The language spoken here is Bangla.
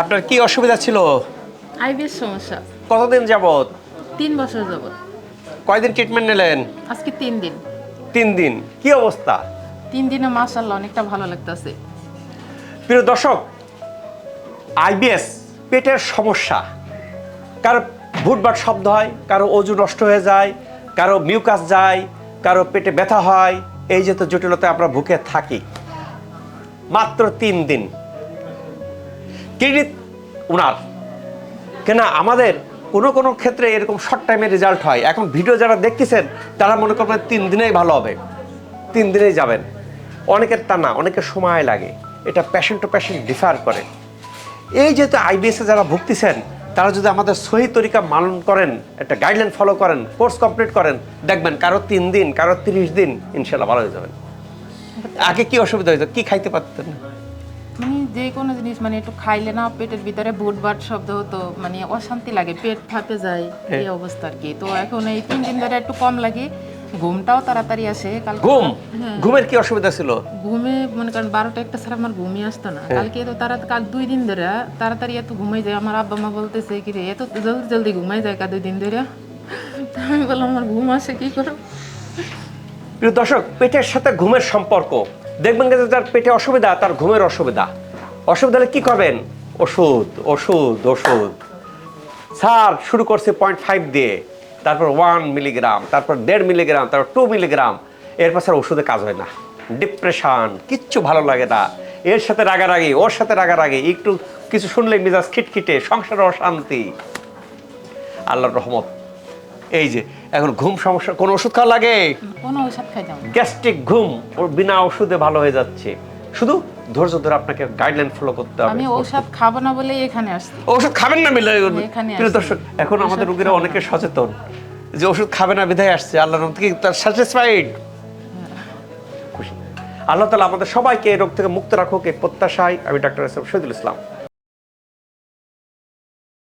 আপনার কি অসুবিধা ছিল? আইবিএস সমস্যা। কতদিন যাবত তিন বছর যাবত কয়দিন ট্রিটমেন্ট নিলেন? আজকে তিন দিন। তিন দিন। কি অবস্থা? তিন দিনে মাসাল্লাহ অনেকটা ভালো লাগতেছে। প্রিয় দর্শক আইবিএস পেটের সমস্যা। কারও ভুটভাট শব্দ হয় কারও ওজন নষ্ট হয়ে যায় কারও মিউকাস যায় কারও পেটে ব্যথা হয় এই যে তো জটিলতা আমরা ভুকে থাকি। মাত্র তিন দিন। কিডনি উনার। কেন আমাদের কোনো কোনো ক্ষেত্রে এরকম শর্ট টাইমে রেজাল্ট হয়। এখন ভিডিও যারা দেখতেছেন, তারা মনে করবেন তিন দিনেই ভালো হবে। তিন দিনেই যাবেন। অনেকের তা না অনেকের সময় লাগে। এটা প্যাশেন্ট টু প্যাশেন্ট ডিফার করে। এই যেহেতু আইবিএসে যারা ভুগতেছেন, তারা যদি আমাদের সহি তরিকা পালন করেন, একটা গাইডলাইন ফলো করেন কোর্স কমপ্লিট করেন, দেখবেন কারও তিন দিন, কারও তিরিশ দিন ইনশাল্লাহ ভালো হয়ে যাবেন। আগে কি অসুবিধা হয়েছে কি খাইতে পারতেন? না? মানে যে কোনো জিনিস মানে একটু খাইলে না পেটের ভিতরে বুট বাট শব্দ হতো মানে অশান্তি লাগে পেট ফাঁপে যায় এই অবস্থা আর কি। তো এখন এই তিন দিন ধরে একটু কম লাগে ঘুমটাও তাড়াতাড়ি আসে কাল ঘুম? হ্যাঁ। ঘুমের কি অসুবিধা ছিল? ঘুমে মনে করেন বারোটা একটা ছাড়া আমার ঘুমই আসতো না। কালকে তো তারা কাল দুই দিন ধরে তাড়াতাড়ি এত ঘুমাই যায় আমার আব্বা মা বলতেছে কি রে এত জলদি জলদি ঘুমাই যায় কা দুই দিন ধরে? আমি বললাম আমার ঘুম আসে কি করো প্রিয় দর্শক পেটের সাথে ঘুমের সম্পর্ক দেখবেন যে যার পেটে অসুবিধা, তার ঘুমের অসুবিধা। অসুবিধা হলে কি করবেন? ওষুধ ওষুধ ওষুধ। স্যার, শুরু করছে পয়েন্ট ফাইভ দিয়ে। তারপর ওয়ান মিলিগ্রাম তারপর দেড় মিলিগ্রাম তারপর টু মিলিগ্রাম এরপর স্যার, ওষুধে কাজ হয় না। ডিপ্রেশন কিচ্ছু ভালো লাগে না। এর সাথে রাগারাগি, ওর সাথে রাগারাগি। একটু কিছু শুনলে মেজাজ খিটখিটে, সংসারে অশান্তি। আল্লাহর রহমত। এই যে এখন ঘুম সমস্যা কোনো ওষুধ খাওয়া লাগে? কোনো ঔষধ খাইতাম না। গ্যাস্ট্রিক ঘুম ওর বিনা ওষুধে ভালো হয়ে যাচ্ছে। শুধু ধৈর্য ধরে আপনাকে গাইডলাইন ফলো করতে হবে। আমি ঔষধ খাব না বলেই এখানে আসছি। ওষুধ খাবেন না মিলে এখানে প্রিয় দর্শক এখন আমাদের ওষুধ রোগীরা অনেকে সচেতন যে ওষুধ খাবে না বিধায় আসছে। আল্লাহ রহমত কি তার স্যাটিসফাইড খুশি। আল্লাহ তালা আমাদের সবাইকে এই রোগ থেকে মুক্ত রাখুক এই প্রত্যাশায় আমি ডাক্তার শহীদুল ইসলাম।